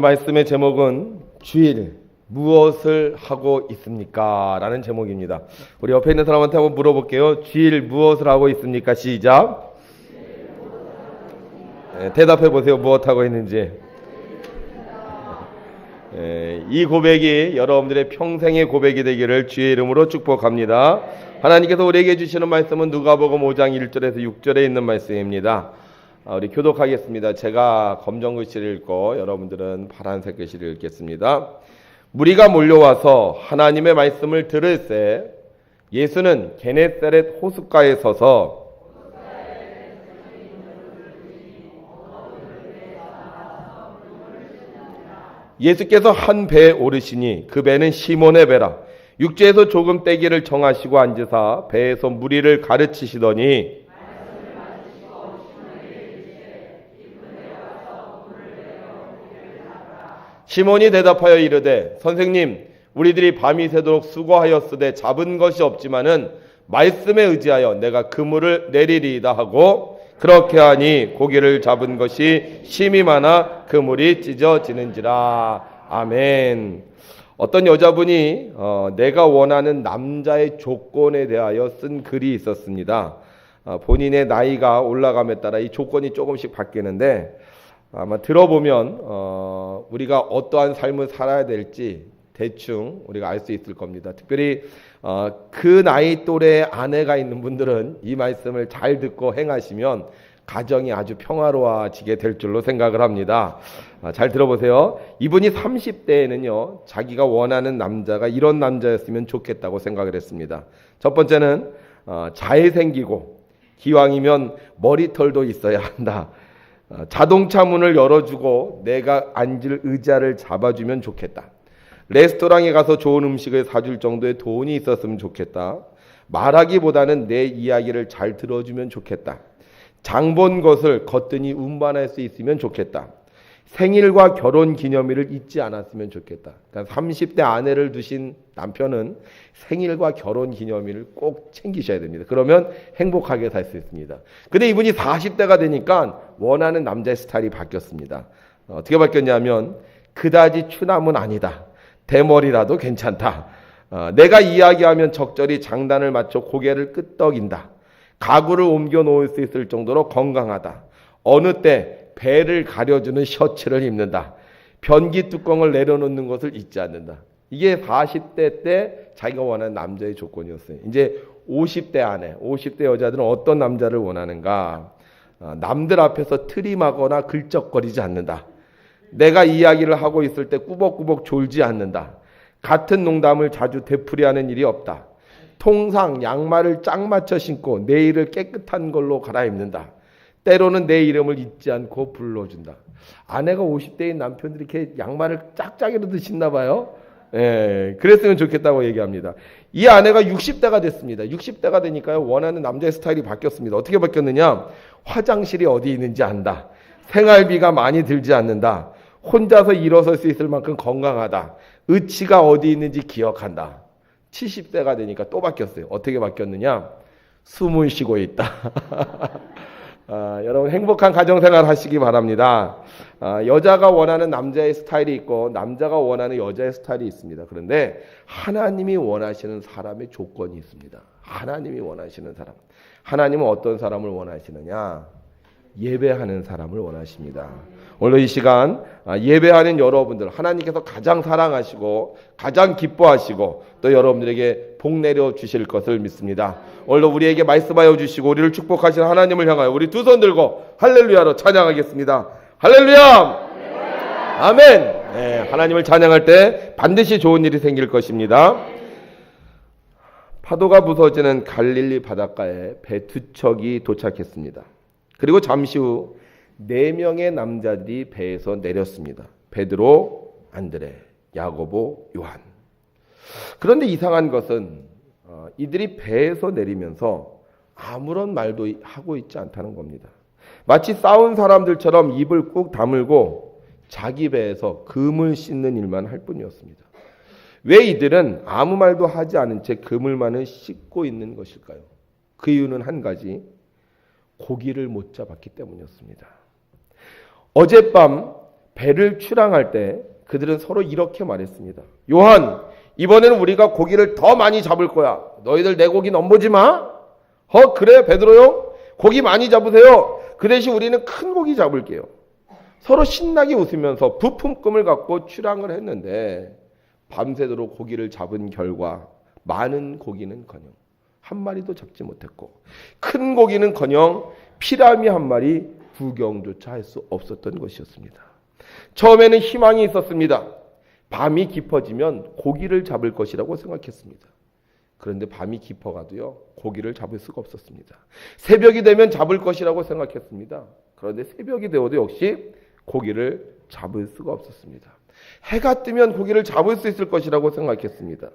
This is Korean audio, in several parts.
오늘 말씀의 제목은 주일 무엇을 하고 있습니까? 라는 제목입니다. 우리 옆에 있는 사람한테 한번 물어볼게요. 주일 무엇을 하고 있습니까? 시작. 네, 대답해 보세요. 무엇 하고 있는지. 예, 이 고백이 여러분들의 평생의 고백이 되기를 주의 이름으로 축복합니다. 하나님께서 우리에게 주시는 말씀은 누가복음 5장 1절에서 6절에 있는 말씀입니다. 아, 우리 교독하겠습니다. 제가 검정 글씨를 읽고 여러분들은 파란색 글씨를 읽겠습니다. 무리가 몰려와서 하나님의 말씀을 들을새 예수는 게네사렛 호숫가에 서서 예수께서 한 배에 오르시니 그 배는 시몬의 배라 육지에서 조금 떼기를 정하시고 앉으사 배에서 무리를 가르치시더니 시몬이 대답하여 이르되 선생님 우리들이 밤이 새도록 수고하였으되 잡은 것이 없지만은 말씀에 의지하여 내가 그물을 내리리이다 하고 그렇게 하니 고기를 잡은 것이 심이 많아 그물이 찢어지는지라 아멘. 어떤 여자분이 어, 내가 원하는 남자의 조건에 대하여 쓴 글이 있었습니다. 어, 본인의 나이가 올라감에 따라 이 조건이 조금씩 바뀌는데 아마 들어보면 어, 우리가 어떠한 삶을 살아야 될지 대충 우리가 알 수 있을 겁니다. 특별히 어, 그 나이 또래 아내가 있는 분들은 이 말씀을 잘 듣고 행하시면 가정이 아주 평화로워지게 될 줄로 생각을 합니다. 아, 잘 들어보세요. 이분이 30대에는요, 자기가 원하는 남자가 이런 남자였으면 좋겠다고 생각을 했습니다. 첫 번째는 어, 잘생기고 기왕이면 머리털도 있어야 한다. 어, 자동차 문을 열어주고 내가 앉을 의자를 잡아주면 좋겠다. 레스토랑에 가서 좋은 음식을 사줄 정도의 돈이 있었으면 좋겠다. 말하기보다는 내 이야기를 잘 들어주면 좋겠다. 장본 것을 거뜬히 운반할 수 있으면 좋겠다. 생일과 결혼 기념일을 잊지 않았으면 좋겠다. 그러니까 30대 아내를 두신 남편은 생일과 결혼 기념일을 꼭 챙기셔야 됩니다. 그러면 행복하게 살 수 있습니다. 근데 이분이 40대가 되니까 원하는 남자의 스타일이 바뀌었습니다. 어떻게 바뀌었냐면 그다지 추남은 아니다. 대머리라도 괜찮다. 어, 내가 이야기하면 적절히 장단을 맞춰 고개를 끄덕인다. 가구를 옮겨 놓을 수 있을 정도로 건강하다. 어느 때 배를 가려주는 셔츠를 입는다. 변기 뚜껑을 내려놓는 것을 잊지 않는다. 이게 40대 때 자기가 원하는 남자의 조건이었어요. 이제 50대 안에 50대 여자들은 어떤 남자를 원하는가? 어, 남들 앞에서 트림하거나 긁적거리지 않는다. 내가 이야기를 하고 있을 때 꾸벅꾸벅 졸지 않는다. 같은 농담을 자주 되풀이하는 일이 없다. 통상 양말을 짝 맞춰 신고 내일을 깨끗한 걸로 갈아입는다. 때로는 내 이름을 잊지 않고 불러준다. 아내가 50대인 남편들이 이렇게 양말을 짝짝이로 드신나 봐요. 예, 그랬으면 좋겠다고 얘기합니다. 이 아내가 60대가 됐습니다. 60대가 되니까요, 원하는 남자의 스타일이 바뀌었습니다. 어떻게 바뀌었느냐? 화장실이 어디 있는지 안다. 생활비가 많이 들지 않는다. 혼자서 일어설 수 있을 만큼 건강하다. 의치가 어디 있는지 기억한다. 70대가 되니까 또 바뀌었어요. 어떻게 바뀌었느냐? 숨을 쉬고 있다. 아, 여러분 행복한 가정생활 하시기 바랍니다. 아, 여자가 원하는 남자의 스타일이 있고 남자가 원하는 여자의 스타일이 있습니다. 그런데 하나님이 원하시는 사람의 조건이 있습니다. 하나님이 원하시는 사람. 하나님은 어떤 사람을 원하시느냐? 예배하는 사람을 원하십니다. 오늘 이 시간 아, 예배하는 여러분들 하나님께서 가장 사랑하시고 가장 기뻐하시고 또 여러분들에게 복 내려 주실 것을 믿습니다. 오늘 우리에게 말씀하여 주시고 우리를 축복하신 하나님을 향하여 우리 두 손 들고 할렐루야로 찬양하겠습니다. 할렐루야! 아멘. 네, 하나님을 찬양할 때 반드시 좋은 일이 생길 것입니다. 파도가 부서지는 갈릴리 바닷가에 배 두 척이 도착했습니다. 그리고 잠시 후 네 명의 남자들이 배에서 내렸습니다. 베드로, 안드레, 야고보, 요한. 그런데 이상한 것은 어, 이들이 배에서 내리면서 아무런 말도 하고 있지 않다는 겁니다. 마치 싸운 사람들처럼 입을 꾹 다물고 자기 배에서 금을 씻는 일만 할 뿐이었습니다. 왜 이들은 아무 말도 하지 않은 채 그물만을 씻고 있는 것일까요? 그 이유는 한 가지 고기를 못 잡았기 때문이었습니다. 어젯밤 배를 출항할 때 그들은 서로 이렇게 말했습니다. 요한, 이번에는 우리가 고기를 더 많이 잡을 거야. 너희들 내 고기 넘보지 마. 어, 그래, 베드로요? 고기 많이 잡으세요. 그 대신 우리는 큰 고기 잡을게요. 서로 신나게 웃으면서 부품금을 갖고 출항을 했는데 밤새도록 고기를 잡은 결과 많은 고기는 커녕 한 마리도 잡지 못했고 큰 고기는커녕 피라미 한 마리 구경조차 할 수 없었던 것이었습니다. 처음에는 희망이 있었습니다. 밤이 깊어지면 고기를 잡을 것이라고 생각했습니다. 그런데 밤이 깊어가도요 고기를 잡을 수가 없었습니다. 새벽이 되면 잡을 것이라고 생각했습니다. 그런데 새벽이 되어도 역시 고기를 잡을 수가 없었습니다. 해가 뜨면 고기를 잡을 수 있을 것이라고 생각했습니다.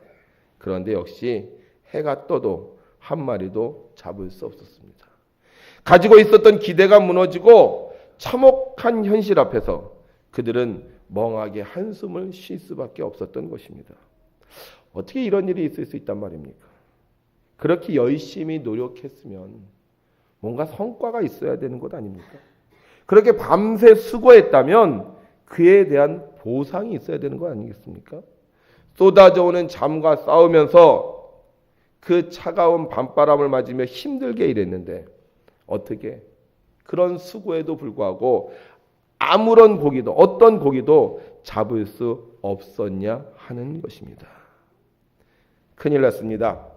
그런데 역시 해가 떠도 한 마리도 잡을 수 없었습니다. 가지고 있었던 기대가 무너지고 참혹한 현실 앞에서 그들은 멍하게 한숨을 쉴 수밖에 없었던 것입니다. 어떻게 이런 일이 있을 수 있단 말입니까? 그렇게 열심히 노력했으면 뭔가 성과가 있어야 되는 것 아닙니까? 그렇게 밤새 수고했다면 그에 대한 보상이 있어야 되는 거 아니겠습니까? 쏟아져 오는 잠과 싸우면서 그 차가운 밤바람을 맞으며 힘들게 일했는데 어떻게 그런 수고에도 불구하고 아무런 고기도 어떤 고기도 잡을 수 없었냐 하는 것입니다. 큰일 났습니다.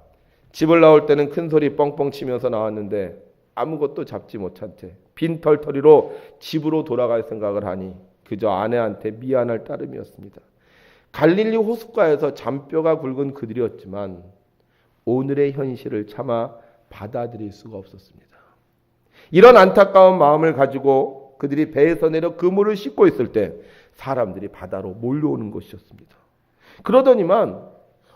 집을 나올 때는 큰 소리 뻥뻥 치면서 나왔는데 아무것도 잡지 못한 채 빈털터리로 집으로 돌아갈 생각을 하니 그저 아내한테 미안할 따름이었습니다. 갈릴리 호숫가에서 잔뼈가 굵은 그들이었지만 오늘의 현실을 차마 받아들일 수가 없었습니다. 이런 안타까운 마음을 가지고 그들이 배에서 내려 그물을 씻고 있을 때 사람들이 바다로 몰려오는 것이었습니다. 그러더니만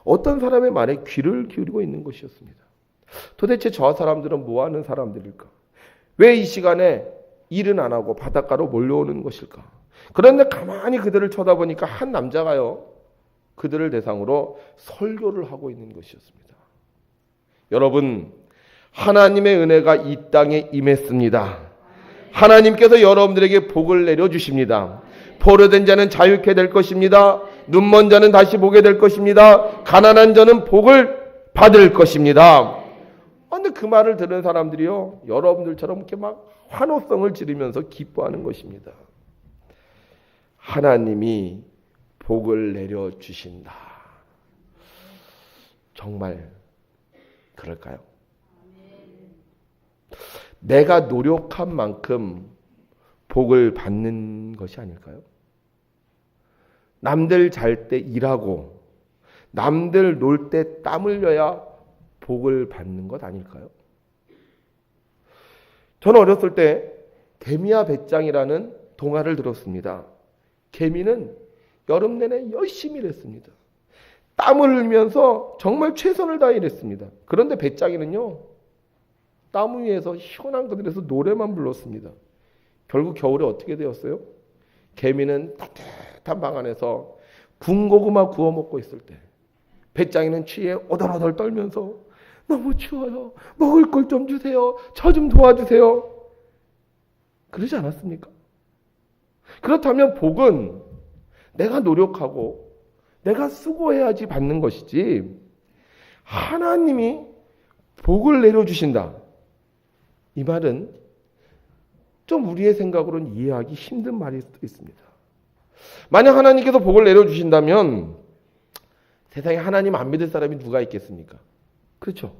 어떤 사람의 말에 귀를 기울이고 있는 것이었습니다. 도대체 저 사람들은 뭐 하는 사람들일까? 왜 이 시간에 일은 안 하고 바닷가로 몰려오는 것일까? 그런데 가만히 그들을 쳐다보니까 한 남자가요. 그들을 대상으로 설교를 하고 있는 것이었습니다. 여러분, 하나님의 은혜가 이 땅에 임했습니다. 하나님께서 여러분들에게 복을 내려 주십니다. 포로된 자는 자유케 될 것입니다. 눈먼 자는 다시 보게 될 것입니다. 가난한 자는 복을 받을 것입니다. 근데 그 말을 들은 사람들이요, 여러분들처럼 이렇게 막 환호성을 지르면서 기뻐하는 것입니다. 하나님이 복을 내려 주신다. 정말 그럴까요? 내가 노력한 만큼 복을 받는 것이 아닐까요? 남들 잘 때 일하고 남들 놀 때 땀 흘려야 복을 받는 것 아닐까요? 저는 어렸을 때 개미와 배짱이라는 동화를 들었습니다. 개미는 여름 내내 열심히 일했습니다. 땀을 흘면서 정말 최선을 다해 일했습니다. 그런데 배짱이는요, 땀 위에서 시원한 그늘에서 노래만 불렀습니다. 결국 겨울에 어떻게 되었어요? 개미는 따뜻한 방 안에서 군고구마 구워 먹고 있을 때, 배짱이는 취해 오덜오덜 떨면서 너무 추워요. 먹을 걸 좀 주세요. 저 좀 도와주세요. 그러지 않았습니까? 그렇다면 복은 내가 노력하고 내가 수고해야지 받는 것이지 하나님이 복을 내려주신다. 이 말은 좀 우리의 생각으로는 이해하기 힘든 말일 수도 있습니다. 만약 하나님께서 복을 내려주신다면 세상에 하나님 안 믿을 사람이 누가 있겠습니까? 그렇죠.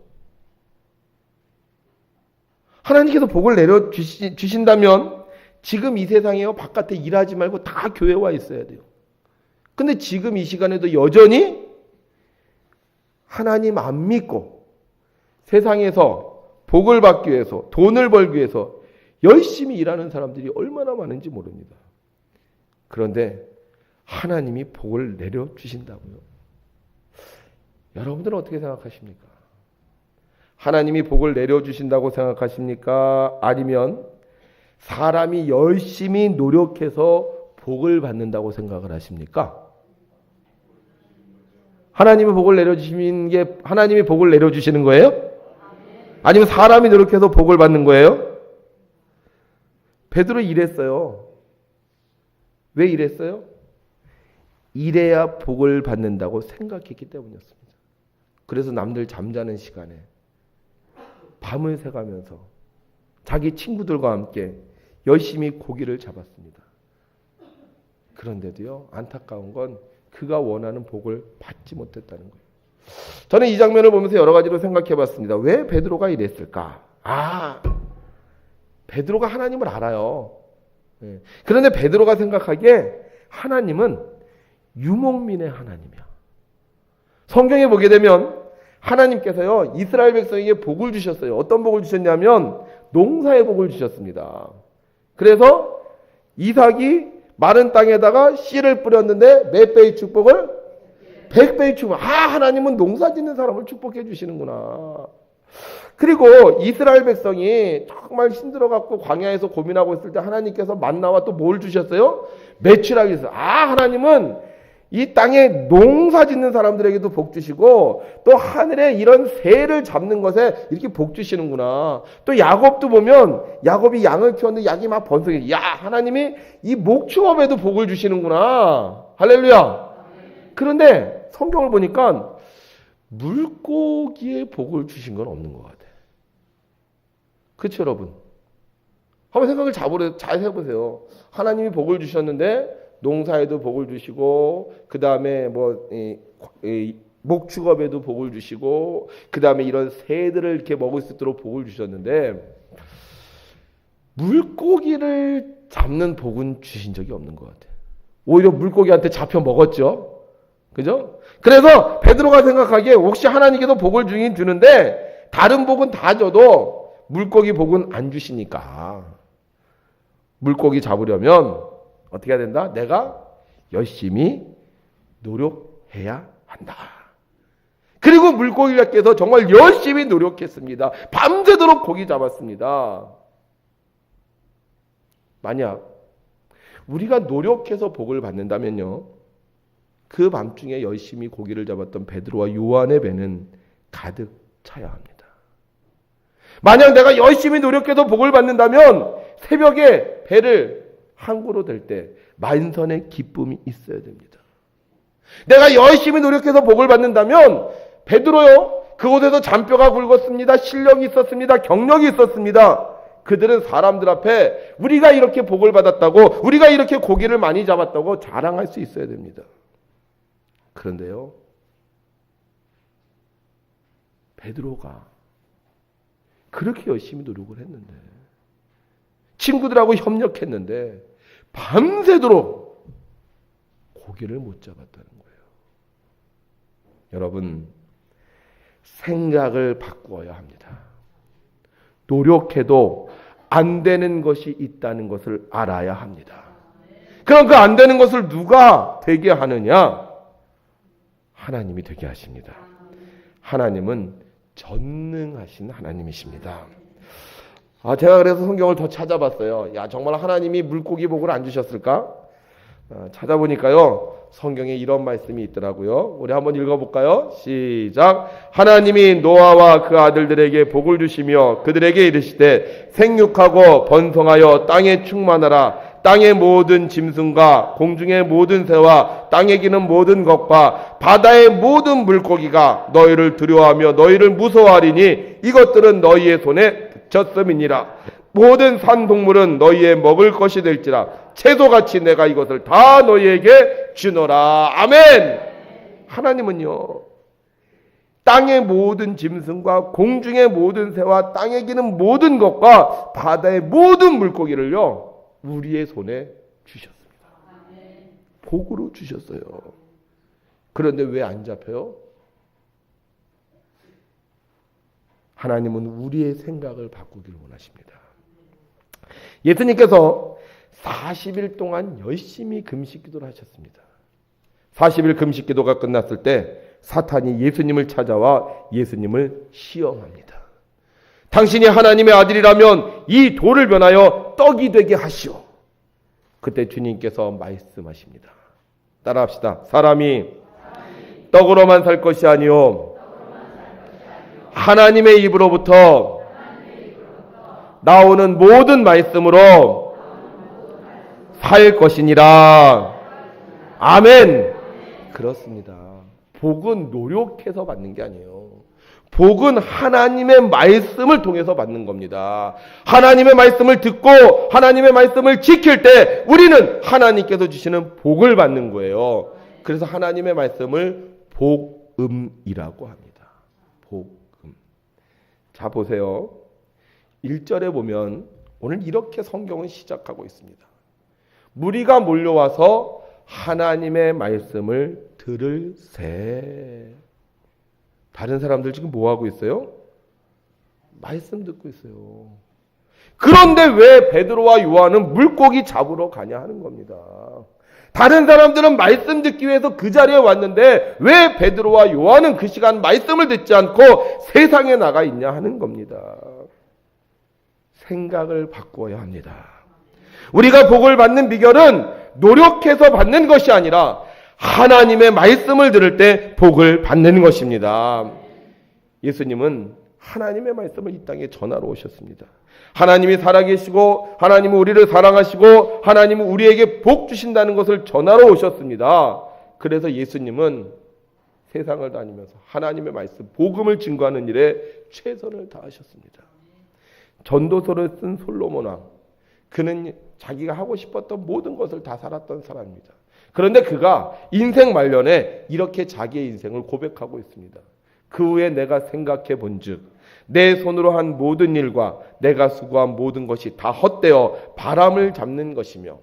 하나님께서 복을 내려 주신다면 지금 이 세상에요 바깥에 일하지 말고 다 교회 와 있어야 돼요. 근데 지금 이 시간에도 여전히 하나님 안 믿고 세상에서 복을 받기 위해서 돈을 벌기 위해서 열심히 일하는 사람들이 얼마나 많은지 모릅니다. 그런데 하나님이 복을 내려 주신다고요. 여러분들은 어떻게 생각하십니까? 하나님이 복을 내려주신다고 생각하십니까? 아니면 사람이 열심히 노력해서 복을 받는다고 생각을 하십니까? 하나님이 복을 내려주시는 게 하나님이 복을 내려주시는 거예요? 아니면 사람이 노력해서 복을 받는 거예요? 베드로 이랬어요. 왜 이랬어요? 이래야 복을 받는다고 생각했기 때문이었습니다. 그래서 남들 잠자는 시간에 밤을 새가면서 자기 친구들과 함께 열심히 고기를 잡았습니다. 그런데도요, 안타까운 건 그가 원하는 복을 받지 못했다는 거예요. 저는 이 장면을 보면서 여러 가지로 생각해 봤습니다. 왜 베드로가 이랬을까? 아, 베드로가 하나님을 알아요. 예. 그런데 베드로가 생각하기에 하나님은 유목민의 하나님이야. 성경에 보게 되면 하나님께서요, 이스라엘 백성에게 복을 주셨어요. 어떤 복을 주셨냐면, 농사의 복을 주셨습니다. 그래서 이삭이 마른 땅에다가 씨를 뿌렸는데 몇 배의 축복을? 백 배의 축복. 아, 하나님은 농사 짓는 사람을 축복해 주시는구나. 그리고 이스라엘 백성이 정말 힘들어갖고 광야에서 고민하고 있을 때 하나님께서 만나와 또 뭘 주셨어요? 매출하기 있어요. 아, 하나님은 이 땅에 농사 짓는 사람들에게도 복 주시고 또 하늘에 이런 새를 잡는 것에 이렇게 복 주시는구나. 또 야곱도 보면 야곱이 양을 키웠는데 양이 막 번성해. 야, 하나님이 이 목축업에도 복을 주시는구나. 할렐루야. 그런데 성경을 보니까 물고기에 복을 주신 건 없는 것 같아. 그렇죠, 여러분? 한번 생각을 잘 해보세요. 하나님이 복을 주셨는데 농사에도 복을 주시고 그 다음에 뭐 이, 이, 목축업에도 복을 주시고 그 다음에 이런 새들을 이렇게 먹을 수 있도록 복을 주셨는데 물고기를 잡는 복은 주신 적이 없는 것 같아요. 오히려 물고기한테 잡혀 먹었죠. 그죠? 그래서 베드로가 생각하기에 혹시 하나님께도 복을 주긴 주는데 다른 복은 다 줘도 물고기 복은 안 주시니까 물고기 잡으려면 어떻게 해야 된다? 내가 열심히 노력해야 한다. 그리고 물고기 잡기에서 정말 열심히 노력했습니다. 밤새도록 고기 잡았습니다. 만약 우리가 노력해서 복을 받는다면요. 그 밤중에 열심히 고기를 잡았던 베드로와 요한의 배는 가득 차야 합니다. 만약 내가 열심히 노력해서 복을 받는다면 새벽에 배를 항구로 될 때 만선의 기쁨이 있어야 됩니다. 내가 열심히 노력해서 복을 받는다면 베드로요 그곳에서 잔뼈가 굵었습니다. 실력이 있었습니다. 경력이 있었습니다. 그들은 사람들 앞에 우리가 이렇게 복을 받았다고 우리가 이렇게 고기를 많이 잡았다고 자랑할 수 있어야 됩니다. 그런데요. 베드로가 그렇게 열심히 노력을 했는데 친구들하고 협력했는데 밤새도록 고기를 못 잡았다는 거예요. 여러분, 생각을 바꾸어야 합니다. 노력해도 안 되는 것이 있다는 것을 알아야 합니다. 그럼 그 안 되는 것을 누가 되게 하느냐? 하나님이 되게 하십니다. 하나님은 전능하신 하나님이십니다. 아, 제가 그래서 성경을 더 찾아봤어요. 야, 정말 하나님이 물고기 복을 안 주셨을까? 아, 찾아보니까요. 성경에 이런 말씀이 있더라고요. 우리 한번 읽어볼까요? 시작. 하나님이 노아와 그 아들들에게 복을 주시며 그들에게 이르시되 생육하고 번성하여 땅에 충만하라. 땅의 모든 짐승과 공중의 모든 새와 땅에 기는 모든 것과 바다의 모든 물고기가 너희를 두려워하며 너희를 무서워하리니 이것들은 너희의 손에 젖섬이니라. 모든 산 동물은 너희의 먹을 것이 될지라. 채소같이 내가 이것을 다 너희에게 주노라. 아멘. 하나님은요 땅의 모든 짐승과 공중의 모든 새와 땅에 기는 모든 것과 바다의 모든 물고기를요 우리의 손에 주셨습니다. 복으로 주셨어요. 그런데 왜 안 잡혀요? 하나님은 우리의 생각을 바꾸기를 원하십니다. 예수님께서 40일 동안 열심히 금식 기도를 하셨습니다. 40일 금식 기도가 끝났을 때 사탄이 예수님을 찾아와 예수님을 시험합니다. 당신이 하나님의 아들이라면 이 돌을 변하여 떡이 되게 하시오. 그때 주님께서 말씀하십니다. 따라합시다. 사람이 떡으로만 살 것이 아니요 하나님의 입으로부터 나오는 모든 말씀으로 살 것이니라. 아멘. 그렇습니다. 복은 노력해서 받는 게 아니에요. 복은 하나님의 말씀을 통해서 받는 겁니다. 하나님의 말씀을 듣고 하나님의 말씀을 지킬 때 우리는 하나님께서 주시는 복을 받는 거예요. 그래서 하나님의 말씀을 복음이라고 합니다. 복음. 자, 보세요. 1절에 보면 오늘 이렇게 성경은 시작하고 있습니다. 무리가 몰려와서 하나님의 말씀을 들을세. 다른 사람들 지금 뭐 하고 있어요? 말씀 듣고 있어요. 그런데 왜 베드로와 요한은 물고기 잡으러 가냐 하는 겁니다. 다른 사람들은 말씀 듣기 위해서 그 자리에 왔는데 왜 베드로와 요한은 그 시간 말씀을 듣지 않고 세상에 나가 있냐 하는 겁니다. 생각을 바꿔야 합니다. 우리가 복을 받는 비결은 노력해서 받는 것이 아니라 하나님의 말씀을 들을 때 복을 받는 것입니다. 예수님은 하나님의 말씀을 이 땅에 전하러 오셨습니다. 하나님이 살아계시고 하나님은 우리를 사랑하시고 하나님은 우리에게 복 주신다는 것을 전하러 오셨습니다. 그래서 예수님은 세상을 다니면서 하나님의 말씀, 복음을 증거하는 일에 최선을 다하셨습니다. 전도서를 쓴 솔로몬 왕. 그는 자기가 하고 싶었던 모든 것을 다 살았던 사람입니다. 그런데 그가 인생 말년에 이렇게 자기의 인생을 고백하고 있습니다. 그 후에 내가 생각해 본즉 내 손으로 한 모든 일과 내가 수고한 모든 것이 다 헛되어 바람을 잡는 것이며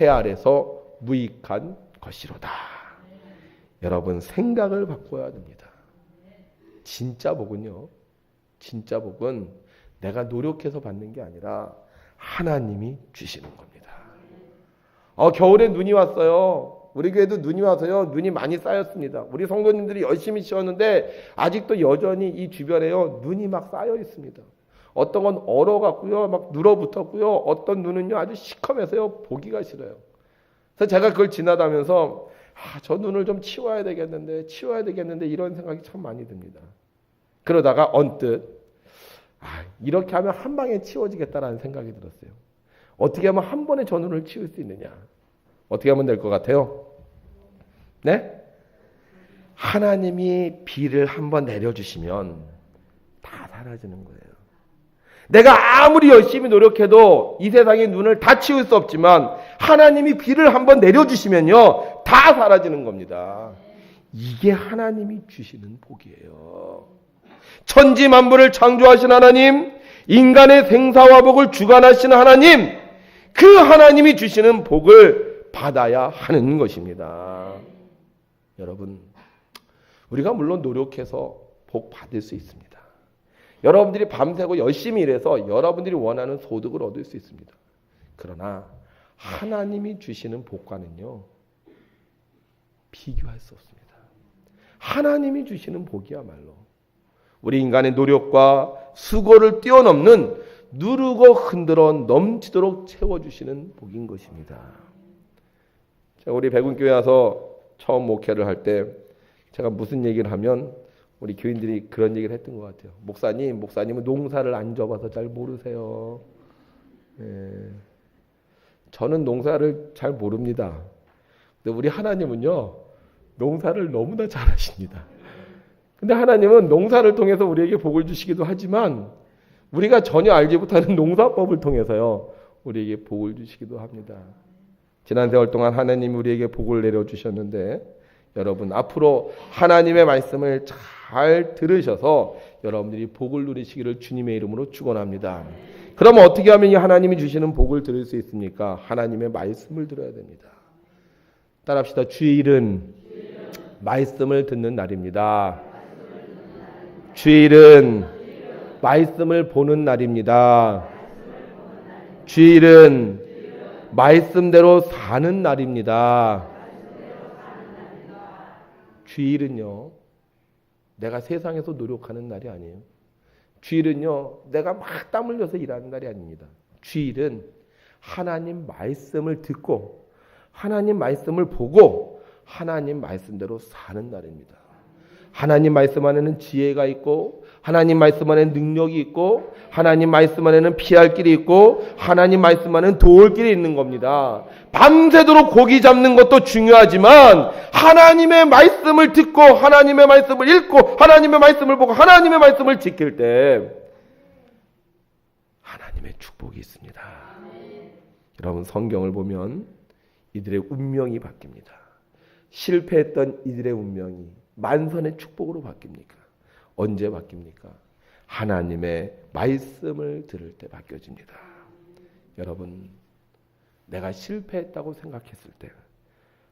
해 아래서 무익한 것이로다. 여러분 생각을 바꿔야 됩니다. 진짜 복은요. 진짜 복은 내가 노력해서 받는 게 아니라 하나님이 주시는 겁니다. 어, 겨울에 눈이 왔어요. 우리 교회도 눈이 와서요. 눈이 많이 쌓였습니다. 우리 성도님들이 열심히 치웠는데 아직도 여전히 이 주변에요. 눈이 막 쌓여 있습니다. 어떤 건 얼어갖고요. 막 눌어붙었고요. 어떤 눈은요. 아주 시커매서요. 보기가 싫어요. 그래서 제가 그걸 지나다면서 아, 저 눈을 좀 치워야 되겠는데 치워야 되겠는데 이런 생각이 참 많이 듭니다. 그러다가 언뜻 아, 이렇게 하면 한 방에 치워지겠다라는 생각이 들었어요. 어떻게 하면 한 번에 저 눈을 치울 수 있느냐? 어떻게 하면 될 것 같아요? 네? 하나님이 비를 한번 내려주시면 다 사라지는 거예요. 내가 아무리 열심히 노력해도 이 세상의 눈을 다 치울 수 없지만 하나님이 비를 한번 내려주시면요. 다 사라지는 겁니다. 이게 하나님이 주시는 복이에요. 천지 만물을 창조하신 하나님, 인간의 생사와 복을 주관하시는 하나님, 그 하나님이 주시는 복을 받아야 하는 것입니다. 여러분, 우리가 물론 노력해서 복 받을 수 있습니다. 여러분들이 밤새고 열심히 일해서 여러분들이 원하는 소득을 얻을 수 있습니다. 그러나 하나님이 주시는 복과는요, 비교할 수 없습니다. 하나님이 주시는 복이야말로 우리 인간의 노력과 수고를 뛰어넘는 누르고 흔들어 넘치도록 채워주시는 복인 것입니다. 우리 백운교회 와서 처음 목회를 할 때 제가 무슨 얘기를 하면 우리 교인들이 그런 얘기를 했던 것 같아요. 목사님, 목사님은 농사를 안 접어서 잘 모르세요. 예. 저는 농사를 잘 모릅니다. 근데 우리 하나님은요, 농사를 너무나 잘하십니다. 근데 하나님은 농사를 통해서 우리에게 복을 주시기도 하지만 우리가 전혀 알지 못하는 농사법을 통해서요, 우리에게 복을 주시기도 합니다. 지난 세월 동안 하나님이 우리에게 복을 내려주셨는데, 여러분, 앞으로 하나님의 말씀을 잘 들으셔서 여러분들이 복을 누리시기를 주님의 이름으로 축원합니다. 그럼 어떻게 하면 이 하나님이 주시는 복을 들을 수 있습니까? 하나님의 말씀을 들어야 됩니다. 따라합시다. 주일은 말씀을 듣는 날입니다. 주일은 말씀을 보는 날입니다. 주일은 말씀대로 사는 날입니다. 주일은요, 내가 세상에서 노력하는 날이 아니에요. 주일은요, 내가 막 땀 흘려서 일하는 날이 아닙니다. 주일은 하나님 말씀을 듣고, 하나님 말씀을 보고, 하나님 말씀대로 사는 날입니다. 하나님 말씀 안에는 지혜가 있고 하나님 말씀 안에는 능력이 있고 하나님 말씀 안에는 피할 길이 있고 하나님 말씀 안에는 도울 길이 있는 겁니다. 밤새도록 고기 잡는 것도 중요하지만 하나님의 말씀을 듣고 하나님의 말씀을 읽고 하나님의 말씀을 보고 하나님의 말씀을 지킬 때 하나님의 축복이 있습니다. 여러분 성경을 보면 이들의 운명이 바뀝니다. 실패했던 이들의 운명이 만선의 축복으로 바뀝니까? 언제 바뀝니까? 하나님의 말씀을 들을 때 바뀌어집니다. 여러분, 내가 실패했다고 생각했을 때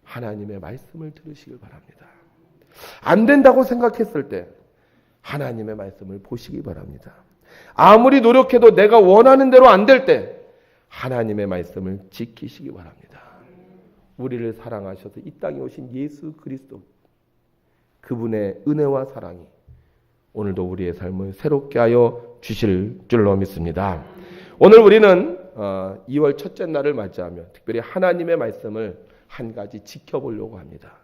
하나님의 말씀을 들으시길 바랍니다. 안 된다고 생각했을 때 하나님의 말씀을 보시기 바랍니다. 아무리 노력해도 내가 원하는 대로 안 될 때 하나님의 말씀을 지키시기 바랍니다. 우리를 사랑하셔서 이 땅에 오신 예수 그리스도 그분의 은혜와 사랑이 오늘도 우리의 삶을 새롭게 하여 주실 줄로 믿습니다. 오늘 우리는 2월 첫째 날을 맞이하며 특별히 하나님의 말씀을 한 가지 지켜보려고 합니다.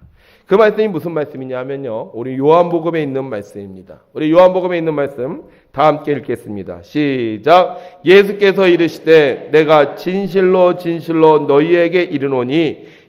그 말씀이 무슨 말씀이냐면요. 우리 요한복음에 있는 말씀입니다. 우리 요한복음에 있는 말씀 다 함께 읽겠습니다. 시작. 예수께서 이르시되 내가 진실로 진실로 너희에게 이르노니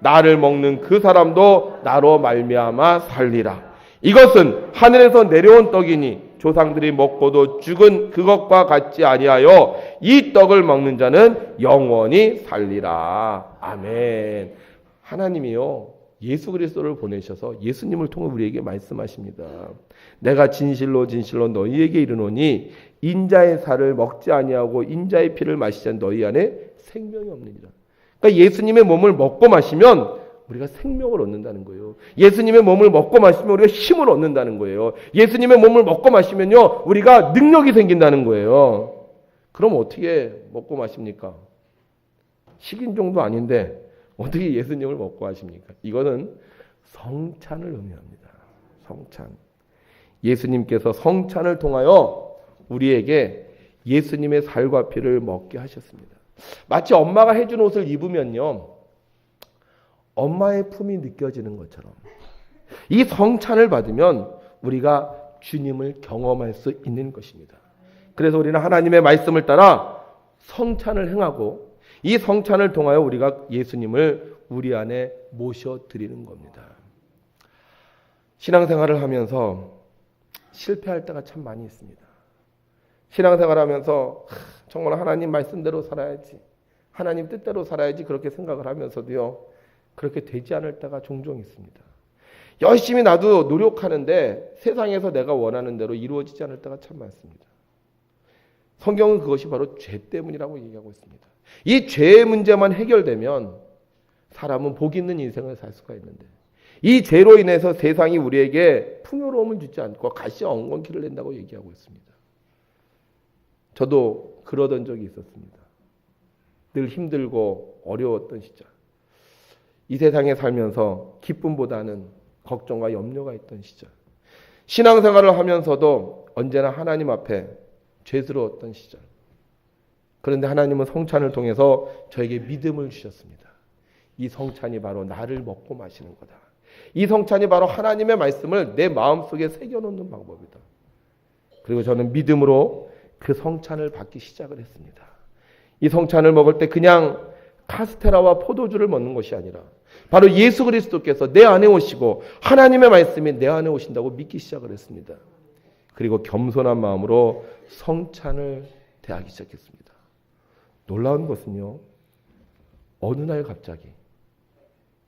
나를 먹는 그 사람도 나로 말미암아 살리라. 이것은 하늘에서 내려온 떡이니 조상들이 먹고도 죽은 그것과 같지 아니하여 이 떡을 먹는 자는 영원히 살리라. 아멘. 하나님이요. 예수 그리스도를 보내셔서 예수님을 통해 우리에게 말씀하십니다. 내가 진실로 진실로 너희에게 이르노니 인자의 살을 먹지 아니하고 인자의 피를 마시지 않 너희 안에 생명이 없느니라. 그러니까 예수님의 몸을 먹고 마시면 우리가 생명을 얻는다는 거예요. 예수님의 몸을 먹고 마시면 우리가 힘을 얻는다는 거예요. 예수님의 몸을 먹고 마시면요, 우리가 능력이 생긴다는 거예요. 그럼 어떻게 먹고 마십니까? 식인종도 아닌데 어떻게 예수님을 먹고 하십니까? 이거는 성찬을 의미합니다. 성찬. 예수님께서 성찬을 통하여 우리에게 예수님의 살과 피를 먹게 하셨습니다. 마치 엄마가 해준 옷을 입으면요. 엄마의 품이 느껴지는 것처럼 이 성찬을 받으면 우리가 주님을 경험할 수 있는 것입니다. 그래서 우리는 하나님의 말씀을 따라 성찬을 행하고 이 성찬을 통하여 우리가 예수님을 우리 안에 모셔 드리는 겁니다. 신앙생활을 하면서 실패할 때가 참 많이 있습니다. 신앙생활 하면서 정말 하나님 말씀대로 살아야지. 하나님 뜻대로 살아야지 그렇게 생각을 하면서도요. 그렇게 되지 않을 때가 종종 있습니다. 열심히 나도 노력하는데 세상에서 내가 원하는 대로 이루어지지 않을 때가 참 많습니다. 성경은 그것이 바로 죄 때문이라고 얘기하고 있습니다. 이 죄의 문제만 해결되면 사람은 복 있는 인생을 살 수가 있는데 이 죄로 인해서 세상이 우리에게 풍요로움을 주지 않고 가시 엉겅퀴를 낸다고 얘기하고 있습니다. 저도 그러던 적이 있었습니다. 늘 힘들고 어려웠던 시절. 이 세상에 살면서 기쁨보다는 걱정과 염려가 있던 시절. 신앙생활을 하면서도 언제나 하나님 앞에 죄스러웠던 시절. 그런데 하나님은 성찬을 통해서 저에게 믿음을 주셨습니다. 이 성찬이 바로 나를 먹고 마시는 거다. 이 성찬이 바로 하나님의 말씀을 내 마음속에 새겨놓는 방법이다. 그리고 저는 믿음으로 그 성찬을 받기 시작을 했습니다. 이 성찬을 먹을 때 그냥 카스테라와 포도주를 먹는 것이 아니라 바로 예수 그리스도께서 내 안에 오시고 하나님의 말씀이 내 안에 오신다고 믿기 시작을 했습니다. 그리고 겸손한 마음으로 성찬을 대하기 시작했습니다. 놀라운 것은요. 어느 날 갑자기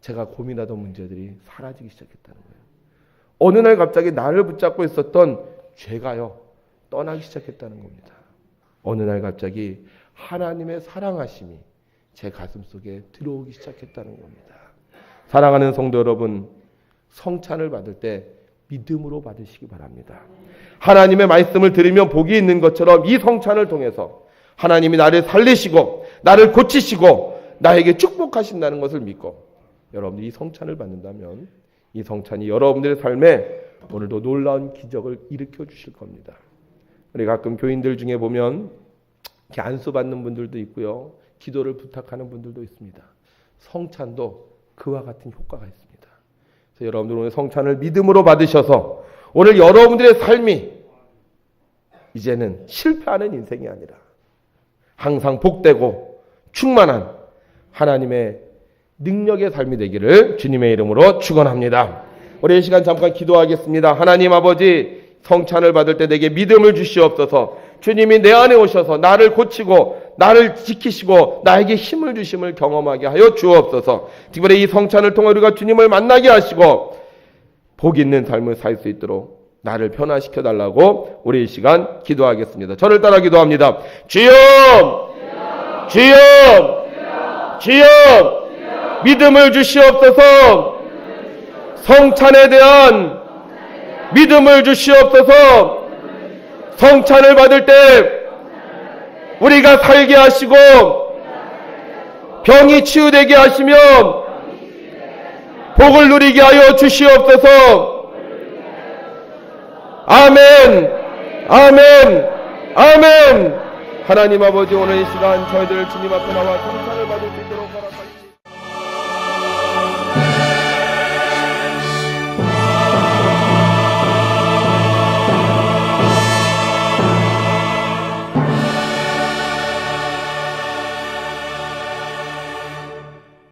제가 고민하던 문제들이 사라지기 시작했다는 거예요. 어느 날 갑자기 나를 붙잡고 있었던 죄가요. 떠나기 시작했다는 겁니다. 어느 날 갑자기 하나님의 사랑하심이 제 가슴 속에 들어오기 시작했다는 겁니다. 사랑하는 성도 여러분, 성찬을 받을 때 믿음으로 받으시기 바랍니다. 하나님의 말씀을 들으면 복이 있는 것처럼 이 성찬을 통해서 하나님이 나를 살리시고 나를 고치시고 나에게 축복하신다는 것을 믿고 여러분들이 이 성찬을 받는다면 이 성찬이 여러분들의 삶에 오늘도 놀라운 기적을 일으켜 주실 겁니다. 우리 가끔 교인들 중에 보면 이렇게 안수 받는 분들도 있고요. 기도를 부탁하는 분들도 있습니다. 성찬도 그와 같은 효과가 있습니다. 그래서 여러분들 오늘 성찬을 믿음으로 받으셔서 오늘 여러분들의 삶이 이제는 실패하는 인생이 아니라 항상 복되고 충만한 하나님의 능력의 삶이 되기를 주님의 이름으로 축원합니다. 우리 이 시간 잠깐 기도하겠습니다. 하나님 아버지 성찬을 받을 때 내게 믿음을 주시옵소서. 주님이 내 안에 오셔서 나를 고치고 나를 지키시고 나에게 힘을 주심을 경험하게 하여 주옵소서. 특별히 이 성찬을 통해 우리가 주님을 만나게 하시고 복 있는 삶을 살 수 있도록 나를 변화시켜 달라고 우리 이 시간 기도하겠습니다. 저를 따라 기도합니다. 주여! 주여! 주여! 믿음을 주시옵소서. 성찬에 대한 믿음을 주시옵소서. 성찬을 받을 때 우리가 살게 하시고 병이 치유되게 하시며 복을 누리게 하여 주시옵소서. 아멘. 아멘. 아멘. 하나님 아버지 오늘 이 시간 저희들 주님 앞에 나와 성찬을 받을